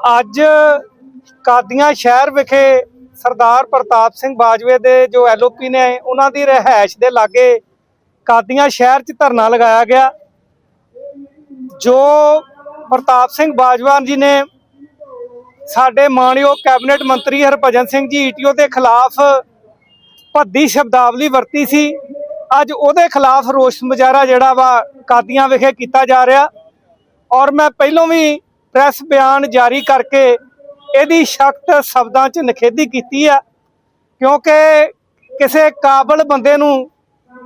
ਅੱਜ ਕਾਦੀਆਂ ਸ਼ਹਿਰ ਵਿਖੇ ਸਰਦਾਰ ਪ੍ਰਤਾਪ ਸਿੰਘ ਬਾਜਵੇ ਦੇ ਜੋ ਐਲਓਪੀ ਨੇ ਉਹਨਾਂ ਦੀ ਰਹਿائش ਦੇ ਲਾਗੇ ਕਾਦੀਆਂ ਸ਼ਹਿਰ 'ਚ ਧਰਨਾ ਲਗਾਇਆ ਗਿਆ, ਜੋ ਪ੍ਰਤਾਪ ਸਿੰਘ ਬਾਜਵਾ ਜੀ ਨੇ ਸਾਡੇ ਮਾਨਯੋਗ ਕੈਬਨਿਟ ਮੰਤਰੀ ਹਰਭਜਨ ਸਿੰਘ ਜੀ ਈਟੀਓ ਦੇ ਖਿਲਾਫ ਭੱਦੀ ਸ਼ਬਦਾਵਲੀ ਵਰਤੀ ਸੀ। ਅੱਜ ਉਹਦੇ ਖਿਲਾਫ ਰੋਸ਼ ਮੁਜ਼ਾਹਰਾ ਜਿਹੜਾ ਵਾ ਕਾਦੀਆਂ ਵਿਖੇ ਕੀਤਾ ਜਾ ਰਿਹਾ ਔਰ ਮੈਂ ਪਹਿਲਾਂ ਵੀ ਪ੍ਰੈਸ ਬਿਆਨ ਜਾਰੀ ਕਰਕੇ ਇਹਦੀ ਸਖਤ ਸ਼ਬਦਾਂ 'ਚ ਨਿਖੇਧੀ ਕੀਤੀ ਆ, ਕਿਉਂਕਿ ਕਿਸੇ ਕਾਬਲ ਬੰਦੇ ਨੂੰ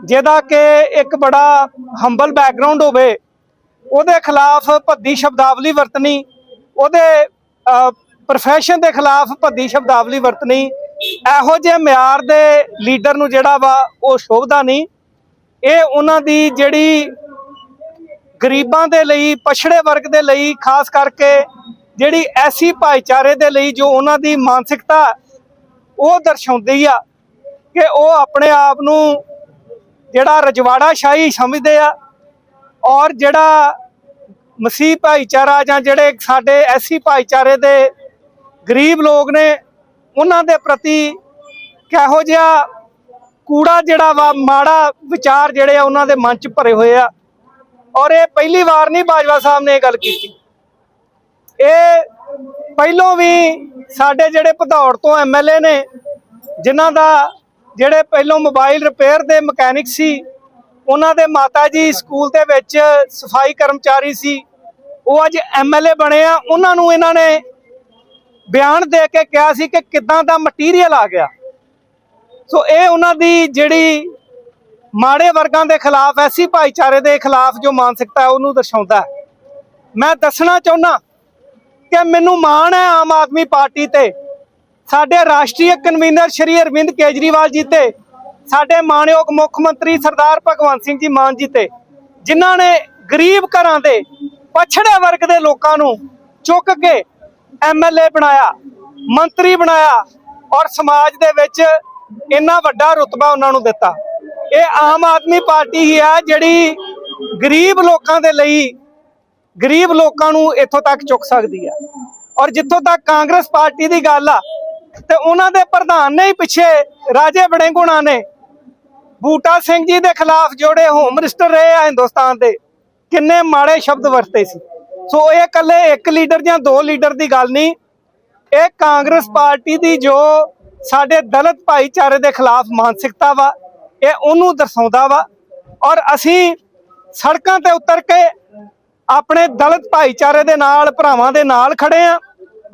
ਜਿਹਦਾ ਕਿ ਇੱਕ ਬੜਾ ਹੰਬਲ ਬੈਕਗ੍ਰਾਉਂਡ ਹੋਵੇ, ਉਹਦੇ ਖਿਲਾਫ ਭੱਦੀ ਸ਼ਬਦਾਵਲੀ ਵਰਤਣੀ, ਉਹਦੇ ਪ੍ਰੋਫੈਸ਼ਨ ਦੇ ਖਿਲਾਫ ਭੱਦੀ ਸ਼ਬਦਾਵਲੀ ਵਰਤਣੀ, ਇਹੋ ਜਿਹੇ ਮਿਆਰ ਦੇ ਲੀਡਰ ਨੂੰ ਜਿਹੜਾ ਵਾ ਉਹ ਸ਼ੋਭਦਾ ਨਹੀਂ। ਇਹ ਉਹਨਾਂ ਦੀ ਜਿਹੜੀ ਗਰੀਬਾਂ ਦੇ ਲਈ, ਪਛੜੇ ਵਰਗ ਦੇ ਲਈ, ਖਾਸ ਕਰਕੇ ਜਿਹੜੀ ਐਸੀ ਭਾਈਚਾਰੇ ਦੇ ਲਈ ਜੋ ਉਹਨਾਂ ਦੀ ਮਾਨਸਿਕਤਾ ਉਹ ਦਰਸਾਉਂਦੀ ਆ ਕਿ ਉਹ ਆਪਣੇ ਆਪ ਨੂੰ ਜਿਹੜਾ ਰਜਵਾੜਾ ਸ਼ਾਹੀ ਸਮਝਦੇ ਆ ਔਰ ਜਿਹੜਾ ਮਸੀਹ ਭਾਈਚਾਰਾ ਜਾਂ ਜਿਹੜੇ ਸਾਡੇ ਐਸੀ ਭਾਈਚਾਰੇ ਦੇ ਗਰੀਬ ਲੋਕ ਨੇ, ਉਹਨਾਂ ਦੇ ਪ੍ਰਤੀ ਕਿਹੋ ਜਿਹਾ ਕੂੜਾ ਜਿਹੜਾ ਵਾ, ਮਾੜਾ ਵਿਚਾਰ ਜਿਹੜੇ ਆ ਉਹਨਾਂ ਦੇ ਮਨ 'ਚ ਭਰੇ ਹੋਏ ਆ। ਔਰ ਇਹ ਪਹਿਲੀ ਵਾਰ ਨਹੀਂ ਬਾਜਵਾ ਸਾਹਿਬ ਨੇ ਇਹ ਗੱਲ ਕੀਤੀ। ਇਹ ਪਹਿਲੋਂ ਵੀ ਸਾਡੇ ਜਿਹੜੇ ਭਦੌੜ ਤੋਂ ਐਮਐਲਏ ਨੇ, ਜਿਨ੍ਹਾਂ ਦਾ ਜਿਹੜੇ ਪਹਿਲੋਂ ਮੋਬਾਈਲ ਰਿਪੇਅਰ ਦੇ ਮਕੈਨਿਕ ਸੀ, ਉਹਨਾਂ ਦੇ ਮਾਤਾ ਜੀ ਸਕੂਲ ਦੇ ਵਿੱਚ ਸਫ਼ਾਈ ਕਰਮਚਾਰੀ ਸੀ, ਉਹ ਅੱਜ ਐਮਐਲਏ ਬਣੇ ਆ। ਉਹਨਾਂ ਨੂੰ ਇਹਨਾਂ ਨੇ ਬਿਆਨ ਦੇ ਕੇ ਕਿਹਾ ਸੀ ਕਿ ਕਿੱਦਾਂ ਦਾ ਮਟੀਰੀਅਲ ਆ ਗਿਆ। ਸੋ ਇਹ ਉਹਨਾਂ ਦੀ ਜਿਹੜੀ ਮਾੜੇ ਵਰਗਾਂ ਦੇ ਖਿਲਾਫ, ਐਸੀ ਭਾਈਚਾਰੇ ਦੇ ਖਿਲਾਫ ਜੋ ਮਾਨਸਿਕਤਾ ਹੈ, ਉਹਨੂੰ ਦਰਸਾਉਂਦਾ ਹੈ। ਮੈਂ ਦੱਸਣਾ ਚਾਹੁੰਦਾ ਕਿ ਮੈਨੂੰ ਮਾਣ ਹੈ ਆਮ ਆਦਮੀ ਪਾਰਟੀ ਤੇ। ਸਾਡੇ ਰਾਸ਼ਟਰੀ ਕਨਵੀਨਰ ਸ਼੍ਰੀ ਅਰਵਿੰਦ ਕੇਜਰੀਵਾਲ ਜੀ ਤੇ, ਸਾਡੇ ਮਾਣਯੋਗ ਮੁੱਖ ਮੰਤਰੀ ਸਰਦਾਰ ਭਗਵੰਤ ਸਿੰਘ ਜੀ ਮਾਨ ਜੀ ਤੇ, ਜਿਨ੍ਹਾਂ ਨੇ ਗਰੀਬ ਘਰਾਂ ਦੇ, ਪਛੜੇ ਵਰਗ ਦੇ ਲੋਕਾਂ ਨੂੰ ਚੁੱਕ ਕੇ ਐਮਐਲਏ ਬਣਾਇਆ, ਮੰਤਰੀ ਬਣਾਇਆ ਔਰ ਸਮਾਜ ਦੇ ਵਿੱਚ ਇੰਨਾ ਵੱਡਾ ਰੁਤਬਾ ਉਹਨਾਂ ਨੂੰ ਦਿੱਤਾ। ਇਹ ਆਮ ਆਦਮੀ ਪਾਰਟੀ ਹੀ ਆ ਜਿਹੜੀ ਗਰੀਬ ਲੋਕਾਂ ਦੇ ਲਈ ਗਰੀਬ ਲੋਕਾਂ ਨੂੰ ਇੱਥੋਂ ਤੱਕ ਚੁੱਕ ਸਕਦੀ ਆ। ਔਰ ਜਿੱਥੋਂ ਤੱਕ ਕਾਂਗਰਸ ਪਾਰਟੀ ਦੀ ਗੱਲ ਆ, ਤੇ ਉਹਨਾਂ ਦੇ ਪ੍ਰਧਾਨ ਨੇ ਹੀ ਪਿੱਛੇ ਰਾਜੇ ਬੜੇਂਗੁਣਾ ਨੇ ਬੂਟਾ ਸਿੰਘ ਜੀ ਦੇ ਖਿਲਾਫ ਜੋੜੇ ਹੋਮ ਮਿਨਿਸਟਰ ਰਹੇ ਆ ਹਿੰਦੁਸਤਾਨ ਦੇ, ਕਿੰਨੇ ਮਾੜੇ ਸ਼ਬਦ ਵਰਤੇ ਸੀ। ਸੋ ਇਹ ਇਕੱਲੇ ਇੱਕ ਲੀਡਰ ਜਾਂ ਦੋ ਲੀਡਰ ਦੀ ਗੱਲ ਨਹੀਂ, ਇਹ ਕਾਂਗਰਸ ਪਾਰਟੀ ਦੀ ਜੋ ਸਾਡੇ ਦਲਿਤ ਭਾਈਚਾਰੇ ਦੇ ਖਿਲਾਫ ਮਾਨਸਿਕਤਾ ਵਾ ਇਹ ਉਹਨੂੰ ਦਰਸਾਉਂਦਾ ਵਾ ਔਰ ਅਸੀਂ ਸੜਕਾਂ ਤੇ ਉਤਰ ਕੇ ਆਪਣੇ ਦਲਿਤ ਭਾਈਚਾਰੇ ਦੇ ਨਾਲ, ਭਰਾਵਾਂ ਦੇ ਨਾਲ ਖੜੇ ਆ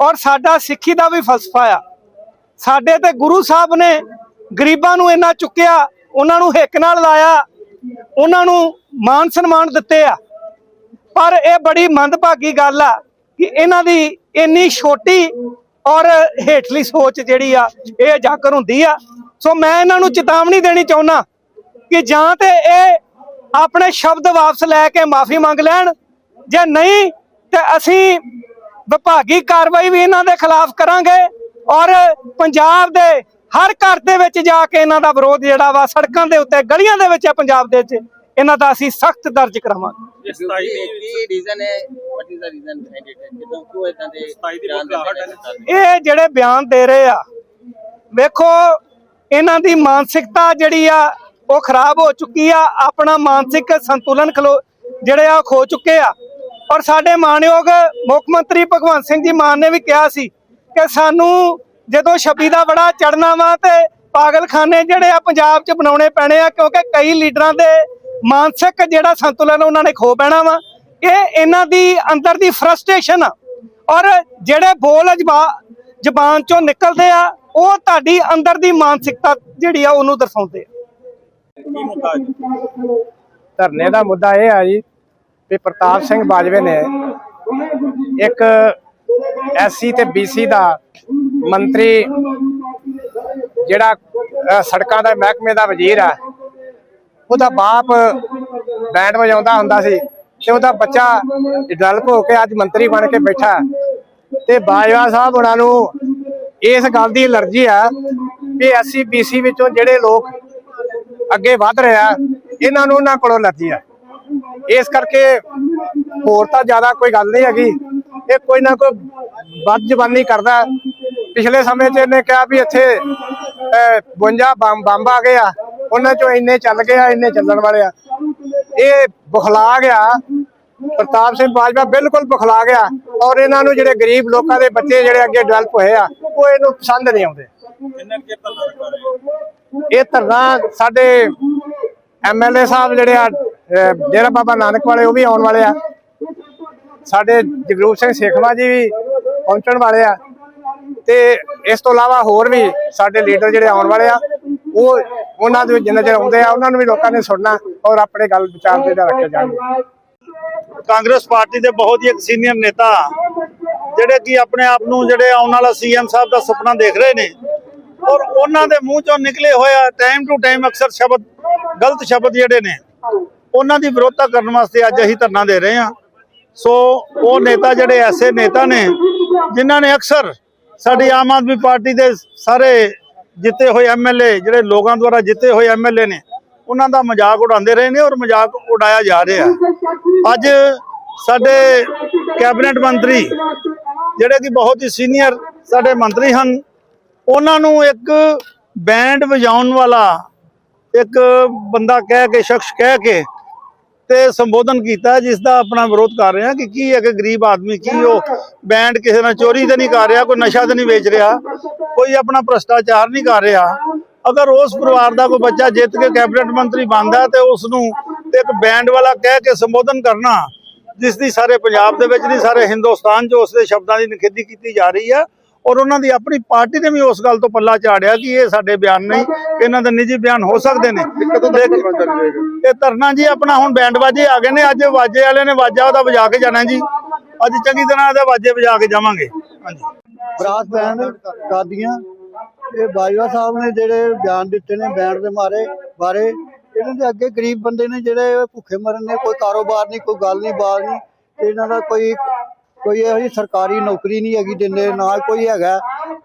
ਔਰ ਸਾਡਾ ਸਿੱਖੀ ਦਾ ਵੀ ਫਲਸਫਾ ਆ। ਸਾਡੇ ਤੇ ਗੁਰੂ ਸਾਹਿਬ ਨੇ ਗਰੀਬਾਂ ਨੂੰ ਇੰਨਾ ਚੁੱਕਿਆ, ਉਹਨਾਂ ਨੂੰ ਹਿੱਕ ਨਾਲ ਲਾਇਆ, ਉਹਨਾਂ ਨੂੰ ਮਾਨ ਸਨਮਾਨ ਦਿੱਤੇ ਆ। ਪਰ ਇਹ ਬੜੀ ਮੰਦਭਾਗੀ ਗੱਲ ਆ ਕਿ ਇਹਨਾਂ ਦੀ ਇੰਨੀ ਛੋਟੀ ਔਰ ਹੇਠਲੀ ਸੋਚ ਜਿਹੜੀ ਆ, ਇਹ ਜਾਕਰ ਹੁੰਦੀ ਆ। ਸੋ ਮੈਂ ਇਹਨਾਂ ਨੂੰ ਚੇਤਾਵਨੀ ਦੇਣੀ ਚਾਹੁੰਦਾ ਕਿ ਜਾਂ ਤੇ ਇਹ ਆਪਣੇ ਸ਼ਬਦ ਵਾਪਸ ਲੈ ਕੇ ਮਾਫੀ ਮੰਗ ਲੈਣ, ਜੇ ਨਹੀਂ, ਤੇ ਅਸੀਂ ਵਿਭਾਗੀ ਕਾਰਵਾਈ ਵੀ ਇਹਨਾਂ ਦੇ ਖਿਲਾਫ ਕਰਾਂਗੇ ਔਰ ਪੰਜਾਬ ਦੇ ਹਰ ਘਰ ਦੇ ਵਿੱਚ ਜਾ ਕੇ ਇਹਨਾਂ ਦਾ ਵਿਰੋਧ ਜਿਹੜਾ ਵਾ, ਸੜਕਾਂ ਦੇ ਉੱਤੇ, ਗਲੀਆਂ ਦੇ ਵਿੱਚ ਪੰਜਾਬ ਦੇ ਵਿੱਚ ਇਹਨਾਂ ਦਾ ਅਸੀਂ ਸਖਤ ਦਰਜ ਕਰਾਵਾਂਗੇ। ਇਹ ਜਿਹੜੇ ਬਿਆਨ ਦੇ ਰਹੇ ਆ ਵੇਖੋ ਇਹਨਾਂ ਦੀ ਮਾਨਸਿਕਤਾ ਜਿਹੜੀ ਆ ਉਹ ਖਰਾਬ ਹੋ ਚੁੱਕੀ ਆ ਆਪਣਾ ਮਾਨਸਿਕ ਸੰਤੁਲਨ ਖਲੋ ਜਿਹੜੇ ਆ ਖੋ ਚੁੱਕੇ ਆ। ਔਰ ਸਾਡੇ ਮਾਨਯੋਗ ਮੁੱਖ ਮੰਤਰੀ ਭਗਵੰਤ ਸਿੰਘ ਜੀ ਮਾਨ ਨੇ ਵੀ ਕਿਹਾ ਸੀ ਕਿ ਸਾਨੂੰ ਜਦੋਂ ਛੱਬੀ ਦਾ ਬੜਾ ਚੜਨਾ ਵਾ ਤੇ ਪਾਗਲਖਾਨੇ ਜਿਹੜੇ ਆ ਪੰਜਾਬ 'ਚ ਬਣਾਉਣੇ ਪੈਣੇ ਆ ਕਿਉਂਕਿ ਕਈ ਲੀਡਰਾਂ ਦੇ ਮਾਨਸਿਕ ਜਿਹੜਾ ਸੰਤੁਲਨ ਉਹਨਾਂ ਨੇ ਖੋ ਬਹਿਣਾ ਵਾ ਇਹ ਇਹਨਾਂ ਦੀ ਅੰਦਰ ਦੀ ਫਰਸਟ੍ਰੇਸ਼ਨ ਆ। ਔਰ ਜਿਹੜੇ ਬੋਲ ਜ਼ਬਾ- ਜ਼ਬਾਨ ਚੋਂ ਨਿਕਲਦੇ ਆ ਉਹ ਤੁਹਾਡੀ ਅੰਦਰ ਦੀ ਮਾਨਸਿਕਤਾ ਜਿਹੜੀ ਆ ਉਹਨੂੰ ਦਰਸਾਉਂਦੇ ਆ। ਧਰਨੇ ਦਾ ਮੁੱਦਾ ਇਹ ਆ ਜੀ ਵੀ ਪ੍ਰਤਾਪ ਸਿੰਘ ਬਾਜਵੇ ਨੇ ਇੱਕ ਐਸਸੀ ਤੇ ਬੀਸੀ ਦਾ ਮੰਤਰੀ ਜਿਹੜਾ ਸੜਕਾਂ ਦਾ ਮਹਿਕਮੇ ਦਾ ਵਜ਼ੀਰ ਆ ਉਹਦਾ ਬਾਪ ਬੈਂਡ ਵਜਾਉਂਦਾ ਹੁੰਦਾ ਸੀ ਤੇ ਉਹਦਾ ਬੱਚਾ ਡਿਵੈਲਪ ਹੋ ਕੇ ਅੱਜ ਮੰਤਰੀ ਬਣ ਕੇ ਬੈਠਾ ਤੇ ਬਾਜਵਾ ਸਾਹਿਬ ਉਹਨਾਂ ਨੂੰ ਇਸ ਗੱਲ ਦੀ ਅਲਰਜੀ ਆ ਵੀ ਐਸਸੀ ਬੀਸੀ ਵਿੱਚੋਂ ਜਿਹੜੇ ਲੋਕ ਅੱਗੇ ਵੱਧ ਰਿਹਾ ਇਹਨਾਂ ਨੂੰ ਉਹਨਾਂ ਕੋਲੋਂ ਅਲਰਜੀ ਆ ਇਸ ਕਰਕੇ ਹੋਰ ਤਾਂ ਜ਼ਿਆਦਾ ਕੋਈ ਗੱਲ ਨਹੀਂ ਹੈਗੀ। ਇਹ ਕੋਈ ਨਾ ਕੋਈ ਵੱਧ ਜ਼ਬਾਨੀ ਕਰਦਾ ਪਿਛਲੇ ਸਮੇਂ 'ਚ ਇਹਨੇ ਕਿਹਾ ਵੀ ਇੱਥੇ ਅਹ, 52 ਬੰਬ ਬੰਬ ਆ ਗਏ ਆ। ਉਹਨਾਂ 'ਚੋਂ ਇੰਨੇ ਚੱਲ ਗਏ ਆ ਇੰਨੇ ਚੱਲਣ ਵਾਲੇ ਆ। ਇਹ ਬੁਖਲਾ ਗਿਆ ਪ੍ਰਤਾਪ ਸਿੰਘ ਬਾਜਵਾ ਬਿਲਕੁਲ ਬੁਖਲਾ ਗਿਆ ਔਰ ਇਹਨਾਂ ਨੂੰ ਜਿਹੜੇ ਗਰੀਬ ਲੋਕਾਂ ਦੇ ਬੱਚੇ ਜਿਹੜੇ ਅੱਗੇ ਡਿਵੈਲਪ ਹੋਏ ਆ ਉਹ ਇਹਨੂੰ ਪਸੰਦ ਨਹੀਂ ਆਉਂਦੇ। ਇਹ ਧਰਨਾ ਸਾਡੇ ਐਮਐਲਏ ਸਾਹਿਬ ਜਿਹੜੇ ਆ ਡੇਰਾ ਬਾਬਾ ਨਾਨਕ ਵਾਲੇ ਉਹ ਵੀ ਆਉਣ ਵਾਲੇ ਆ। ਸਾਡੇ ਜਗਰੂਪ ਸਿੰਘ ਸੇਖਵਾ ਜੀ ਵੀ ਪਹੁੰਚਣ ਵਾਲੇ ਆ। ਤੇ ਇਸ ਤੋਂ ਇਲਾਵਾ ਹੋਰ ਵੀ ਸਾਡੇ ਲੀਡਰ ਜਿਹੜੇ ਆਉਣ ਵਾਲੇ ਆ ਉਹ ਉਹਨਾਂ ਦੇ ਜਿੰਨਾ ਚਿਰ ਆਉਂਦੇ ਆ, ਉਹਨਾਂ ਨੂੰ ਵੀ ਲੋਕਾਂ ਨੇ ਸੁਣਨਾ ਔਰ ਆਪਣੇ ਗੱਲ ਵਿਚਾਰ ਤੇ ਰੱਖੇ ਜਾਣਗੇ ਕਾਂਗਰਸ ਪਾਰਟੀ ਦੇ ਬਹੁਤ ਹੀ ਇੱਕ ਸੀਨੀਅਰ ਨੇਤਾ, ਜਿਹੜੇ ਕਿ ਆਪਣੇ ਆਪ ਨੂੰ ਜਿਹੜੇ ਆਉਣ ਵਾਲਾ ਸੀਐਮ ਸਾਹਿਬ ਦਾ ਸੁਪਨਾ ਦੇਖ ਰਹੇ ਨੇ, ਔਰ ਉਹਨਾਂ ਦੇ ਮੂੰਹ ਚੋਂ ਨਿਕਲੇ ਹੋਇਆ ਟਾਈਮ ਟੂ ਟਾਈਮ ਅਕਸਰ ਸ਼ਬਦ, ਗਲਤ ਸ਼ਬਦ ਜਿਹੜੇ ਨੇ, ਉਹਨਾਂ ਦੀ ਵਿਰੋਧਤਾ ਕਰਨ ਵਾਸਤੇ ਅੱਜ ਅਸੀਂ ਧਰਨਾ ਦੇ ਰਹੇ ਹਾਂ। ਸੋ ਉਹ ਨੇਤਾ ਜਿਹੜੇ ਐਸੇ ਨੇਤਾ ਨੇ, ਜਿਨ੍ਹਾਂ ਨੇ ਅਕਸਰ ਸਾਡੀ ਆਮ ਆਦਮੀ ਪਾਰਟੀ ਦੇ ਸਾਰੇ ਜਿੱਤੇ ਹੋਏ ਐਮਐਲਏ ਜਿਹੜੇ ਲੋਕਾਂ ਦੁਆਰਾ ਜਿੱਤੇ ਹੋਏ ਐਮਐਲਏ ਨੇ, ਉਹਨਾਂ ਦਾ ਮਜ਼ਾਕ ਉਡਾਉਂਦੇ ਰਹੇ ਨੇ ਔਰ ਮਜ਼ਾਕ ਉਡਾਇਆ ਜਾ ਰਿਹਾ ਅੱਜ ਸਾਡੇ ਕੈਬਨਿਟ ਮੰਤਰੀ, ਜਿਹੜੇ ਕਿ ਬਹੁਤ ਹੀ ਸੀਨੀਅਰ ਸਾਡੇ ਮੰਤਰੀ ਹਨ, ਉਹਨਾਂ ਨੂੰ ਇੱਕ ਬੈਂਡ ਵਜਾਉਣ ਵਾਲਾ ਇੱਕ ਬੰਦਾ ਕਹਿ ਕੇ, ਸ਼ਖਸ ਕਹਿ ਕੇ ਤੇ ਸੰਬੋਧਨ ਕੀਤਾ, ਜਿਸ ਦਾ ਆਪਣਾ ਵਿਰੋਧ ਕਰ ਰਹੇ ਹਾਂ ਕਿ ਕੀ ਹੈ ਕਿ ਗਰੀਬ ਆਦਮੀ ਕੀ ਉਹ ਬੈਂਡ ਕਿਸੇ ਨਾਲ ਚੋਰੀ ਤੇ ਨਹੀਂ ਕਰ ਰਿਹਾ, ਕੋਈ ਨਸ਼ਾ ਤੇ ਨਹੀਂ ਵੇਚ ਰਿਹਾ, ਕੋਈ ਆਪਣਾ ਭ੍ਰਸ਼ਟਾਚਾਰ ਨਹੀਂ ਕਰ ਰਿਹਾ। ਅਗਰ ਉਸ ਪਰਿਵਾਰ ਦਾ ਕੋਈ ਬੱਚਾ ਜਿੱਤ ਕੇ ਕੈਬਨਿਟ ਮੰਤਰੀ ਬਣਦਾ ਤੇ ਉਸ ਨੂੰ ਇੱਕ ਬੈਂਡ ਵਾਲਾ ਕਹਿ ਕੇ ਸੰਬੋਧਨ ਕਰਨਾ, ਜਿਸ ਦੀ ਸਾਰੇ ਪੰਜਾਬ ਦੇ ਵਿੱਚ ਨਹੀਂ, ਸਾਰੇ ਹਿੰਦੁਸਤਾਨ 'ਚ ਉਸ ਦੇ ਸ਼ਬਦਾਂ ਦੀ ਨਿਖੇਧੀ ਕੀਤੀ ਜਾ ਰਹੀ ਹੈ ਔਰ ਉਹਨਾਂ ਦੀ ਆਪਣੀ ਪਾਰਟੀ ਨੇ ਵੀ ਉਸ ਗੱਲ ਤੋਂ ਪੱਲਾ ਝਾੜਿਆ ਕਿ ਇਹ ਸਾਡੇ ਬਿਆਨ ਨਹੀਂ ਇਹਨਾਂ ਦੇ ਨਿੱਜੀ ਬਿਆਨ ਹੋ ਸਕਦੇ ਨੇ। ਇਹ ਧਰਨਾ ਜੀ ਆਪਣਾ ਹੁਣ ਬੈਂਡ ਵਾਜੇ ਆ ਗਏ ਨੇ ਅੱਜ ਵਾਜੇ ਵਾਲੇ ਨੇ ਵਾਜਾ ਉਹਦਾ ਵਜਾ ਕੇ ਜਾਣਾ ਜੀ। ਅੱਜ ਚੰਗੀ ਤਰ੍ਹਾਂ ਇਹਦੇ ਵਾਜੇ ਵਜਾ ਕੇ ਜਾਵਾਂਗੇ। ਹਾਂਜੀ। ਬਰਾਸ ਬੈਂਡ ਕਾਦੀਆਂ ਇਹ ਬਾਜਵਾ ਸਾਹਿਬ ਨੇ ਜਿਹੜੇ ਬਿਆਨ ਦਿੱਤੇ ਨੇ ਬੈਂਡ ਦੇ ਮਾਰੇ ਬਾਰੇ ਇਹਨਾਂ ਦੇ ਅੱਗੇ ਗਰੀਬ ਬੰਦੇ ਨੇ ਜਿਹੜੇ ਭੁੱਖੇ ਮਰਨ ਨੇ ਕੋਈ ਕਾਰੋਬਾਰ ਨਹੀਂ ਕੋਈ ਗੱਲ ਨਹੀਂ ਬਾਤ ਨਹੀਂ ਇਹਨਾਂ ਦਾ ਕੋਈ ਕੋਈ ਇਹੋ ਜਿਹੀ ਸਰਕਾਰੀ ਨੌਕਰੀ ਨਹੀਂ ਹੈਗੀ ਦਿੰਦੇ ਨਾਲ ਕੋਈ ਹੈਗਾ।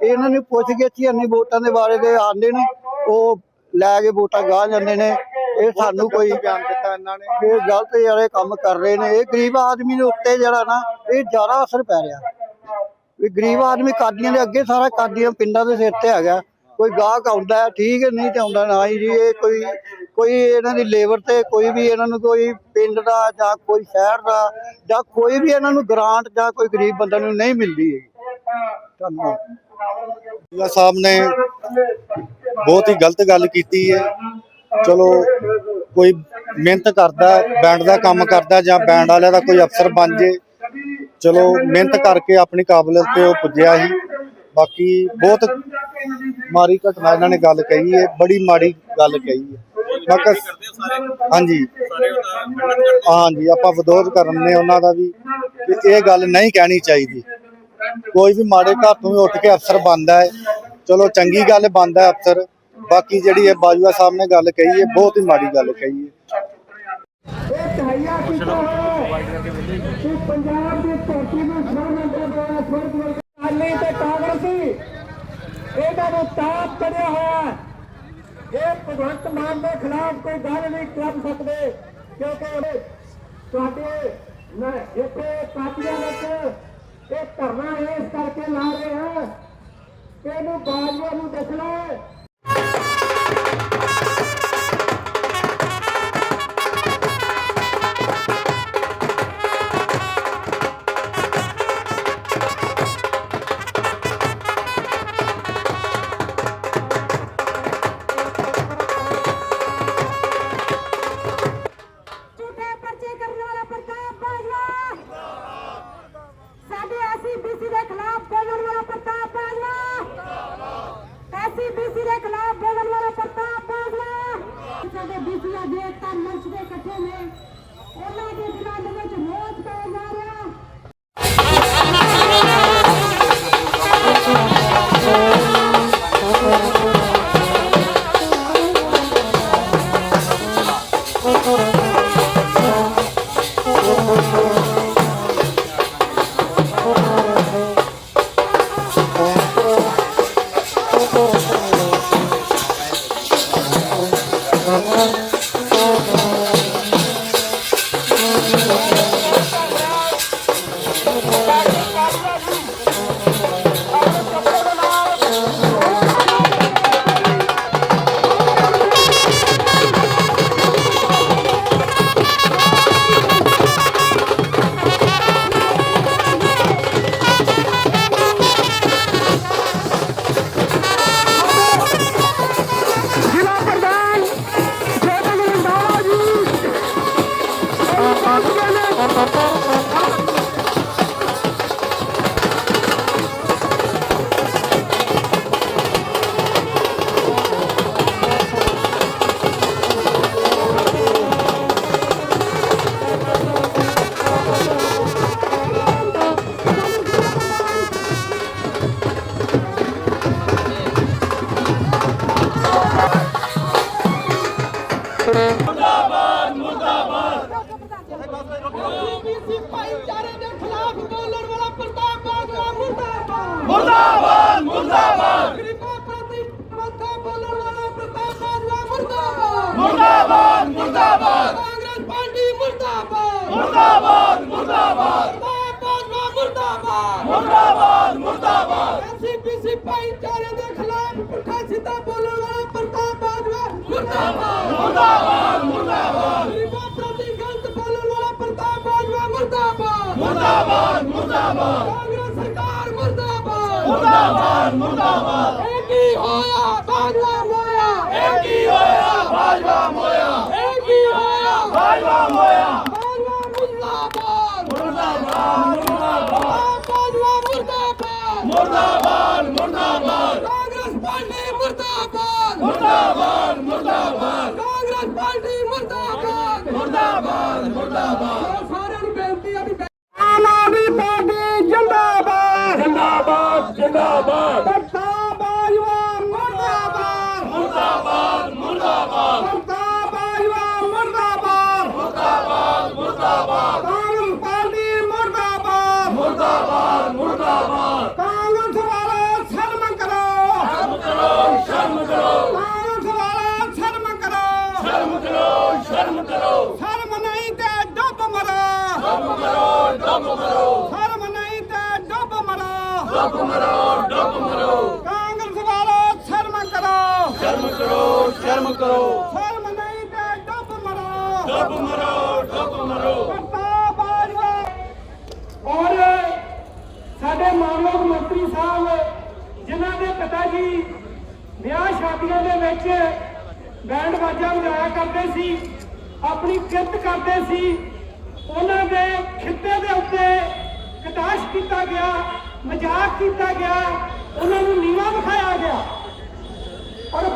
ਇਹਨਾਂ ਨੂੰ ਪੁੱਛ ਕੇ ਹੀ ਨਹੀਂ ਵੋਟਾਂ ਦੇ ਬਾਰੇ ਦੇ ਆਂਦੇ ਨੇ। ਉਹ ਲੈ ਕੇ ਵੋਟਾਂ ਗਾਹ ਜਾਂਦੇ ਨੇ। ਇਹ ਸਾਨੂੰ ਕੋਈ ਬਿਆਨ ਦਿੱਤਾ ਇਹਨਾਂ ਨੇ ਇਹ ਗਲਤ ਜਿਹੜੇ ਕੰਮ ਕਰ ਰਹੇ ਨੇ। ਇਹ ਗਰੀਬ ਆਦਮੀ ਦੇ ਉੱਤੇ ਜਿਹੜਾ ਨਾ, ਇਹ ਜ਼ਿਆਦਾ ਅਸਰ ਪੈ ਰਿਹਾ। ਵੀ ਗਰੀਬ ਆਦਮੀ ਕਾਦੀਆਂ ਦੇ ਅੱਗੇ ਸਾਰਾ ਕਾਦੀਆਂ ਪਿੰਡਾਂ ਦੇ ਸਿਰ ਤੇ ਹੈਗਾ। ਕੋਈ ਗਾਹਕ ਆਉਂਦਾ, ਠੀਕ ਨਹੀਂ ਤੇ ਆਉਂਦਾ ਨਾ ਹੀ ਜੀ। ਇਹ ਕੋਈ ਕੋਈ ਇਹਨਾਂ ਦੀ ਲੇਬਰ ਤੇ ਕੋਈ ਵੀ ਇਹਨਾਂ ਨੂੰ ਕੋਈ ਪਿੰਡ ਦਾ ਜਾਂ ਕੋਈ ਸ਼ਹਿਰ ਦਾ ਜਾਂ ਕੋਈ ਵੀ ਇਹਨਾਂ ਨੂੰ ਗ੍ਰਾਂਟ ਜਾਂ ਕੋਈ ਗਰੀਬ ਬੰਦੇ ਨੂੰ ਨਹੀਂ ਮਿਲਦੀ ਹੈ ਧੰਨਵਾਦ। ਬਾਜਵਾ ਸਾਹਿਬ ਨੇ ਬਹੁਤ ਹੀ ਗਲਤ ਗੱਲ ਕੀਤੀ ਹੈ। ਚਲੋ, ਕੋਈ ਮਿਹਨਤ ਕਰਦਾ ਬੈਂਡ ਦਾ ਕੰਮ ਕਰਦਾ ਜਾਂ ਬੈਂਡ ਵਾਲਿਆਂ ਦਾ ਕੋਈ ਅਫਸਰ ਬਣ ਜੇ, ਚਲੋ, ਮਿਹਨਤ ਕਰਕੇ ਆਪਣੀ ਕਾਬਲੀਅਤ ਤੇ ਉਹ ਪੁੱਜਿਆ ਸੀ। ਬਾਕੀ ਬਹੁਤ ਮਾੜੀ ਘਟਨਾ ਇਹਨਾਂ ਨੇ ਗੱਲ ਕਹੀ ਹੈ, ਬੜੀ ਮਾੜੀ ਗੱਲ ਕਹੀ ਹੈ। ਮੈਂ ਹਾਂਜੀ। ਹਾਂਜੀ, ਆਪਾਂ ਵਿਰੋਧ ਕਰਨੇ ਉਹਨਾਂ ਦਾ ਵੀ ਕਿ ਇਹ ਗੱਲ ਨਹੀਂ ਕਹਿਣੀ ਚਾਹੀਦੀ। ਕੋਈ ਵੀ ਮਾੜੇ ਘਰ ਤੋਂ ਵੀ ਉੱਠ ਕੇ ਅਫਸਰ ਬਣਦਾ ਹੈ। ਚਲੋ, ਚੰਗੀ ਗੱਲ ਬਣਦਾ ਅਫਸਰ। ਬਾਕੀ ਜਿਹੜੀ ਇਹ ਬਾਜੂਆ ਸਾਹਿਬ ਨੇ ਗੱਲ ਕਹੀ ਹੈ, ਬਹੁਤ ਹੀ ਮਾੜੀ ਗੱਲ ਕਹੀ ਹੈ। ਅਕਾਲੀ ਤੇ ਕਾਂਗਰਸੀ। ਇਹਦਾ ਨੂੰ ਤਾਪ ਚੜਿਆ ਹੋਇਆ ਹੈ। ਇਹ ਭਗਵੰਤ ਮਾਨ ਦੇ ਖਿਲਾਫ ਕੋਈ ਗੱਲ ਨਹੀਂ ਕਰ ਸਕਦੇ, ਕਿਉਂਕਿ ਤੁਹਾਡੇ ਨਾ ਇੱਥੇ ਪਾਰਟੀਆਂ ਵਿੱਚ ਇਹ ਧਰਨਾ ਇਸ ਕਰਕੇ ਲਾ ਰਹੇ ਹੈ ਕਿ ਇਹਨੂੰ ਬਾਜੀਆਂ ਨੂੰ ਦੇਖ ਲੈ। ਬੋਲਣ ਵਾਲਾ ਪ੍ਰਤਾਪ ਬਾਜਵਾ ਐਸੀ ਬੀਸੀ ਦੇ ਖਿਲਾਫ ਬੋਲਣ ਵਾਲਾ ਪ੍ਰਤਾਪ ਬਾਜਵਾ ਸਾਡੇ ਬੀਸੀ ਅੱਜ ਏਕਤਾ ਮੰਚ ਦੇ ਇਕੱਠੇ ਨੇ। ਉਹਨਾਂ ਦੇ ਦਿਲਾਂ ਦੇ ਵਿੱਚ ਮੋਚ ਪੈ ਜਾ ਰਿਹਾ। ਮੁਰਦਾਬਾਦ ਮੁਰਦਾਬਾਦ। ਮੁਰਦਾਬਾਦ। ਮੁਰਦਾਬਾਦ ਮੁਰਦਾਬਾਦ। ਐਸਪੀਸੀ ਭਾਈਚਾਰੇ ਦੇ ਖਿਲਾਫ ਪੁੱਠਾ ਸਿੱਧਾ ਬੋਲਣ ਵਾਲਾ ਪ੍ਰਤਾਪ ਬਾਜਵਾ। ਮੁਰਦਾਬਾਦ ਮੁਰਦਾਬਾਦ ਮੁਰਦਾਬਾਦ। ਗਰੀਬਾਂ ਪ੍ਰਤੀ ਗਲਤ ਬੋਲਣ ਵਾਲਾ ਪ੍ਰਤਾਪ ਬਾਜਵਾ ਮੁਰਦਾਬਾਦ। ਮੁਰਦਾਬਾਦ ਮੁਰਦਾਬਾਦ। ਕਾਂਗਰਸ ਸਰਕਾਰ ਮੁਰਦਾਬਾਦ। ਮੁਰਦਾਬਾਦ ਮੁਰਦਾਬਾਦ। ਇਹ ਕੀ ਹੋਇਆ? ਬਾਜਵਾ ਮੋਇਆ। ਇਹ ਕੀ ਹੋਇਆ? ਬਾਜਵਾ ਮੋਇਆ। ਇਹ ਕੀ ਹੋਇਆ? ਬਾਜਵਾ ਮੋਇਆ। ਮੁਰਦਾਬਾਦ ਮੁਰਦਾਬਾਦ। ਕਾਂਗਰਸ ਪਾਰਟੀ ਮੁਰਦਾਬਾਦ ਮੁਰਦਾਬਾਦ ਮੁਰਦਾਬਾਦ ਕਾਂਗਰਸ ਪਾਰਟੀ ਮੁਰਦਾਬਾਦ ਮੁਰਦਾਬਾਦ ਮੁਰਦਾਬਾਦ ਸਾਰਿਆਂ ਨੂੰ ਬੇਨਤੀ ਆ ਵੀ ਆਮ ਆਦਮੀ ਪਾਰਟੀ ਜਿੰਦਾਬਾਦ ਜਿੰਦਾਬਾਦ ਜਿੰਦਾਬਾਦ ਪ੍ਰਤਾਪ ਬਾਜਵਾ ਮੁਰਦਾਬਾਦ ਮੁਰਦਾਬਾਦ ਮੁਰਦਾਬਾਦ ਪ੍ਰਤਾਪ ਬਾਜਵਾ ਮੁਰਦਾਬਾਦ ਮੁਰਦਾਬਾਦ ਮੁਰਦਾਬਾਦ ਕਾਂਗਰਸ ਪਾਰਟੀ ਮੁਰਦਾਬਾਦ ਮੁਰਦਾਬਾਦ ਮੁਰਦਾਬਾਦ ਕਾਂਗਰਸ ਵਾਲਾ ਸ਼ਰਮ ਕਰੋ ਸ਼ਰਮ ਕਰੋ ਸ਼ਰਮ ਕਰੋ ਕਾਂਗਰਸ ਵਾਲਾ ਸ਼ਰਮ ਕਰੋ ਸ਼ਰਮ ਕਰੋ ਸ਼ਰਮ ਕਰੋ ਸ਼ਰਮ ਨਹੀਂ ਤੇ ਡੁੱਬ ਮਰੋ ਡੁੱਬ ਮਰੋ ਡੁੱਬ ਮਰੋ ਸ਼ਰਮ ਨਹੀਂ ਤੇ ਡੁੱਬ ਮਰੋ ਡੁੱਬ ਮਰੋ ਡੁੱਬ ਮਰੋ ਕਾਂਗਰਸ ਵਾਲਾ ਸ਼ਰਮ ਕਰੋ। ਸ਼ਰਮ ਕਰੋ। ਸ਼ਰਮ ਕਰੋ ਸ਼ਰਮ ਨਹੀਂ ਤੇ ਡੁੱਬ ਮਰੋ। ਡੁੱਬ ਮਰੋ ਡੁੱਬ ਮਰੋ। ਪ੍ਰਤਾਪ ਬਾਜਵਾ ਔਰ ਸਾਡੇ ਮਾਨਯੋਗ ਮੰਤਰੀ ਸਾਹਿਬ ਜਿਨ੍ਹਾਂ ਦੇ ਪਿਤਾ ਜੀ ਵਿਆਹ ਸ਼ਾਦੀਆਂ ਦੇ ਵਿੱਚ ਬੈਂਡ ਬਾਜਾ ਵਜਾਇਆ ਕਰਦੇ ਸੀ ਆਪਣੀ ਕਿਰਤ ਕਰਦੇ ਸੀ ਉਹਨਾਂ ਦੇ ਖਿੱਤੇ ਦੇ ਉੱਤੇ ਕਟਾਸ਼ ਕੀਤਾ ਗਿਆ। ਮਜ਼ਾਕ ਕੀਤਾ ਗਿਆ ਉਹਨਾਂ ਨੂੰ ਨੀਵਾ ਵਿਖਾਇਆ ਗਿਆ। ਔਰ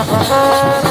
Uh-huh.